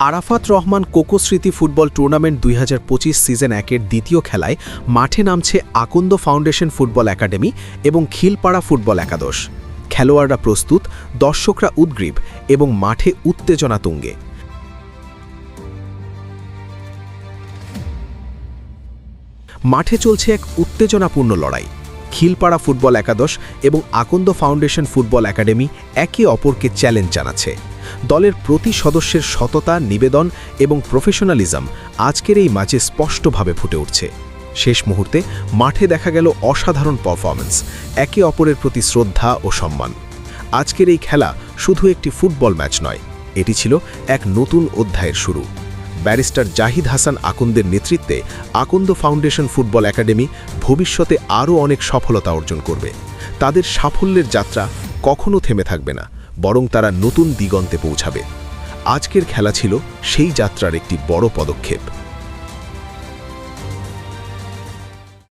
আরাফাত রহমান কোকো স্মৃতি football tournament দুই হাজার পঁচিশ সিজন একের দ্বিতীয় খেলায় মাঠে নামছে আকন্দ ফাউন্ডেশন ফুটবল একাডেমি এবং খিলপাড়া ফুটবল একাদশ। খেলোয়াড়রা প্রস্তুত, দর্শকরা উদ্গ্রীব এবং মাঠে উত্তেজনা তুঙ্গে। মাঠে চলছে এক উত্তেজনাপূর্ণ লড়াই। খিলপাড়া ফুটবল একাদশ এবং আকন্দ ফাউন্ডেশন ফুটবল একাডেমি একে অপরকে চ্যালেঞ্জ জানাচ্ছে। দলের প্রতি সদস্যের সততা, নিবেদন এবং প্রফেশনালিজম আজকের এই ম্যাচে স্পষ্টভাবে ফুটে উঠছে। শেষ মুহূর্তে মাঠে দেখা গেল অসাধারণ পারফরম্যান্স একে অপরের প্রতি শ্রদ্ধা ও সম্মান। আজকের এই খেলা শুধু একটি ফুটবল ম্যাচ নয়, এটি ছিল এক নতুন অধ্যায়ের শুরু। ব্যারিস্টার জাহিদ হাসান আকন্দের নেতৃত্বে আকন্দ ফাউন্ডেশন ফুটবল একাডেমি ভবিষ্যতে আরও অনেক সফলতা অর্জন করবে। তাদের সাফল্যের যাত্রা কখনো থেমে থাকবে না। বরং তারা নতুন দিগন্তে পৌঁছাবে। আজকের খেলা ছিল সেই যাত্রার একটি বড় পদক্ষেপ।